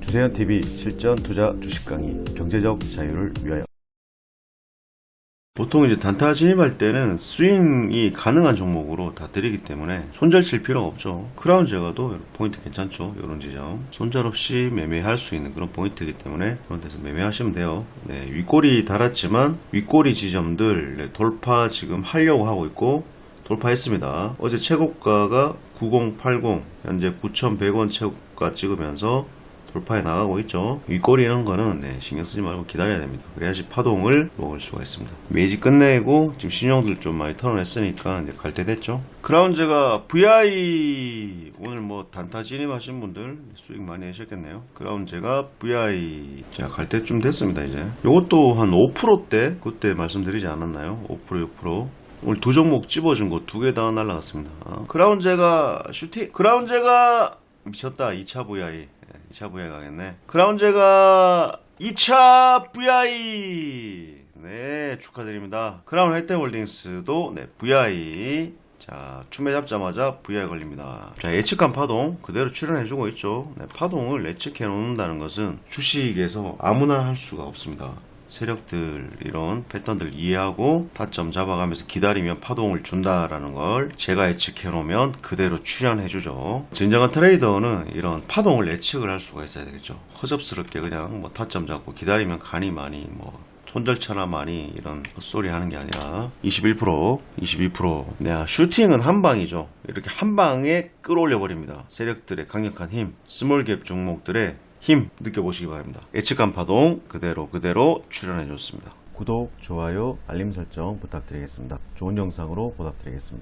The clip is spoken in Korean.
주세현 TV 실전 투자 주식 강의 경제적 자유를 위하여 보통 이제 단타 진입할 때는 스윙이 가능한 종목으로 다 드리기 때문에 손절 칠 필요가 없죠. 크라운 제가도 포인트 괜찮죠. 이런 지점. 손절 없이 매매할 수 있는 그런 포인트이기 때문에 그런 데서 매매하시면 돼요. 네, 윗꼬리 달았지만 윗꼬리 지점들 네, 돌파 지금 하려고 하고 있고 돌파했습니다. 어제 최고가가 9080 현재 9,100원 최고가 찍으면서 돌파해 나가고 있죠. 윗꼬리 이런 거는 네, 신경 쓰지 말고 기다려야 됩니다. 그래야지 파동을 먹을 수가 있습니다. 매지 끝내고 지금 신용들 좀 많이 털어냈으니까 이제 갈 때 됐죠. 크라운제가 VI 오늘 뭐 단타 진입하신 분들 수익 많이 내셨겠네요. 크라운제가 VI 자갈 때쯤 됐습니다 이제. 요것도 한 5%대 그때 말씀드리지 않았나요? 5% 6% 오늘 두 종목 집어준 거 두 개 다 날라갔습니다. 아, 크라운제가 슈팅 크라운제가 미쳤다 2차 VI 2차 VI 가겠네. 크라운제가 2차 VI 네 축하드립니다. 크라운 혜태홀딩스도 네 VI 자 춤에 잡자마자 VI 걸립니다. 자 예측한 파동 그대로 출연해주고 있죠. 네, 파동을 예측해 놓는다는 것은 주식에서 아무나 할 수가 없습니다. 세력들 이런 패턴들 이해하고 타점 잡아가면서 기다리면 파동을 준다라는 걸 제가 예측해 놓으면 그대로 출연해 주죠. 진정한 트레이더는 이런 파동을 예측을 할 수가 있어야 되겠죠. 허접스럽게 그냥 뭐 타점 잡고 기다리면 간이 많이 뭐 손절차나 많이 이런 헛소리 하는 게 아니라 21% 22% 네, 슈팅은 한 방이죠. 이렇게 한 방에 끌어올려 버립니다. 세력들의 강력한 힘, 스몰 갭 종목들의 힘 느껴보시기 바랍니다. 예측한 파동 그대로 그대로 출연해 줬습니다. 구독, 좋아요, 알림 설정 부탁드리겠습니다. 좋은 영상으로 보답드리겠습니다.